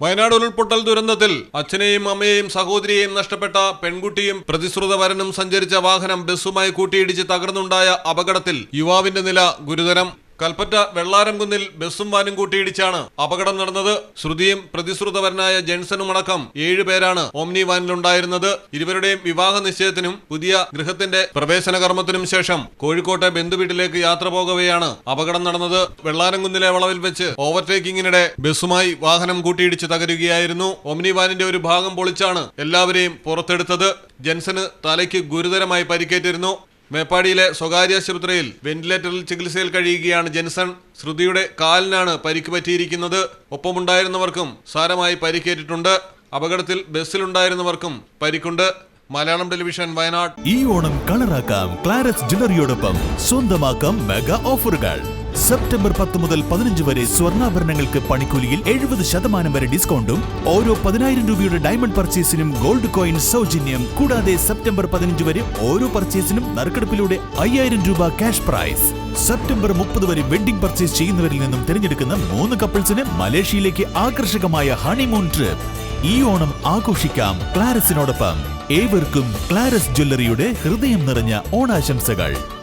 വയനാട് ഉരുൾപൊട്ടൽ ദുരന്തത്തിൽ അച്ഛനെയും അമ്മയെയും സഹോദരിയെയും നഷ്ടപ്പെട്ട പെൺകുട്ടിയും പ്രതിശ്രുതവരനും സഞ്ചരിച്ച വാഹനം ബസ്സുമായി കൂട്ടിയിടിച്ച് തകർന്നുണ്ടായ അപകടത്തിൽ യുവാവിന്റെ നില ഗുരുതരം. കൽപ്പറ്റ വെള്ളാരംകുന്നിൽ ബസ്സും വാനും കൂട്ടിയിടിച്ചാണ് അപകടം നടന്നത്. ശ്രുതിയും പ്രതിശ്രുതവരനായ ജെൻസനും അടക്കം ഏഴുപേരാണ് ഓംനി വാനിലുണ്ടായിരുന്നത്. ഇരുവരുടെയും വിവാഹ നിശ്ചയത്തിനും പുതിയ ഗൃഹത്തിന്റെ പ്രവേശന കർമ്മത്തിനും ശേഷം കോഴിക്കോട്ടെ ബന്ധുവീട്ടിലേക്ക് യാത്ര പോകവെയാണ് അപകടം നടന്നത്. വെള്ളാരംകുന്നിലെ വളവിൽ വെച്ച് ഓവർടേക്കിങ്ങിനിടെ ബസ്സുമായി വാഹനം കൂട്ടിയിടിച്ച് തകരുകയായിരുന്നു. ഓംനി വാനിന്റെ ഒരു ഭാഗം പൊളിച്ചാണ് എല്ലാവരെയും പുറത്തെടുത്തത്. ജെൻസന് തലയ്ക്ക് ഗുരുതരമായി പരിക്കേറ്റിരുന്നു. മേപ്പാടിയിലെ സ്വകാര്യ ആശുപത്രിയിൽ വെന്റിലേറ്ററിൽ ചികിത്സയിൽ കഴിയുകയാണ് ജെൻസൺ. ശ്രുതിയുടെ കാലിനാണ് പരിക്ക് പറ്റിയിരിക്കുന്നത്. ഒപ്പമുണ്ടായിരുന്നവർക്കും സാരമായി പരിക്കേറ്റിട്ടുണ്ട്. അപകടത്തിൽ ബസ്സിലുണ്ടായിരുന്നവർക്കും പരിക്കുണ്ട്. മലയാളം ടെലിവിഷൻ വയനാട്. ഈ ഓണം കളറാക്കാം ക്ലാരസ് ജ്വല്ലറിയോടൊപ്പം. സ്വന്തമാക്കാം മെഗാ ഓഫറുകൾ. സെപ്റ്റംബർ പത്ത് മുതൽ പതിനഞ്ച് വരെ സ്വർണാഭരണങ്ങൾക്ക് പണിക്കൂലിയിൽ എഴുപത് ശതമാനം വരെ ഡിസ്കൗണ്ടും ഓരോ പതിനായിരം രൂപയുടെ ഡയമണ്ട് പർച്ചേസിനും ഗോൾഡ് കോയിൻ സൗജന്യം. കൂടാതെ സെപ്റ്റംബർ പതിനഞ്ച് വരെ ഓരോ പർച്ചേസിനും നറുക്കെടുപ്പിലൂടെ അയ്യായിരം രൂപ ക്യാഷ് പ്രൈസ്. സെപ്റ്റംബർ മുപ്പത് വരെ വെഡിംഗ് പർച്ചേസ് ചെയ്യുന്നവരിൽ നിന്നും തിരഞ്ഞെടുക്കുന്ന മൂന്ന് കപ്പിൾസിന് മലേഷ്യയിലേക്ക് ആകർഷകമായ ഹണിമൂൺ ട്രിപ്പ്. ഈ ഓണം ആഘോഷിക്കാം ക്ലാരസിനോടൊപ്പം. ഏവർക്കും ക്ലാരസ് ജ്വല്ലറിയുടെ ഹൃദയം നിറഞ്ഞ ഓണാശംസകൾ.